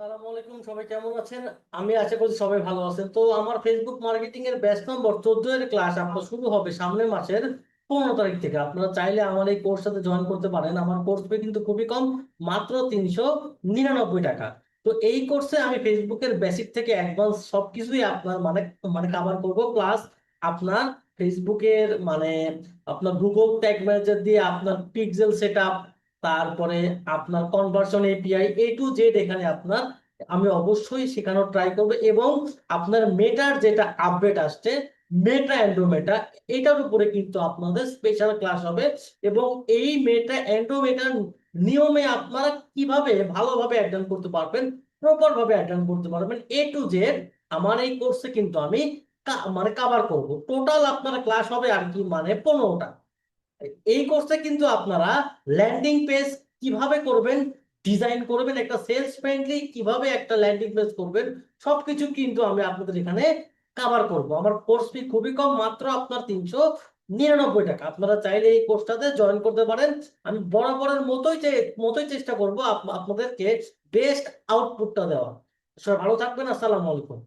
আসসালামু আলাইকুম, সবাই কেমন আছেন? আমি আশা করছি সবাই ভালো আছেন। তো আমার ফেসবুক মার্কেটিং এর ব্যাচ নম্বর চোদ্দ এর ক্লাস আপনার শুরু হবে সামনের মাসের পনেরো তারিখ থেকে। আপনারা চাইলে আমার এই কোর্সটাতে জয়েন করতে পারেন। আমার কোর্স ফি কিন্তু খুবই কম, মাত্র তিনশো নিরানব্বই টাকা। তো এই কোর্সে আমি ফেসবুকের বেসিক থেকে অ্যাডভান্স সবকিছুই আপনার মানে মানে কভার করব। প্লাস আপনার ফেসবুকের মানে আপনার গুগল ট্যাগ ম্যানেজার দিয়ে আপনার পিক্সেল সেটআপ তারপরে আপনার conversion API A to Z এখানে আপনার, আমি অবশ্যই শেখানোর ট্রাই করব এবং আপনার মেটার যেটা আপডেট আসছে মেটা অ্যান্ড্রোমেটা এটার উপরে কিন্তু আপনাদের স্পেশাল ক্লাস হবে এবং এই মেটা অ্যান্ড্রোমেটার নিয়মে আপনারা কীভাবে ভালোভাবে অ্যাটেন্ড করতে পারবেন প্রপার ভাবে অ্যাটেন্ড করতে পারবেন এ টু জেড আমার এই কোর্সে কিন্তু আমি মানে কভার করব। টোটাল আপনার ক্লাস হবে আর কি মানে পনেরোটা। এই কোর্সে কিন্তু আপনারা ল্যান্ডিং পেজ কীভাবে করবেন ডিজাইন করবেন, একটা সেলস ফ্রেন্ডলি কীভাবে একটা ল্যান্ডিং পেজ করবেন, সবকিছু কিন্তু আমি আপনাদের এখানে কভার করব। আমার কোর্স ফি খুবই কম, মাত্র আপনার তিনশো নিরানব্বই টাকা। আপনারা চাইলে এই কোর্সটাতে জয়েন করতে পারেন। আমি বরাবরের মতোই মতোই চেষ্টা করব আপনাদেরকে বেস্ট আউটপুটটা দেওয়া ভালো থাকবেন, আসসালামু আলাইকুম।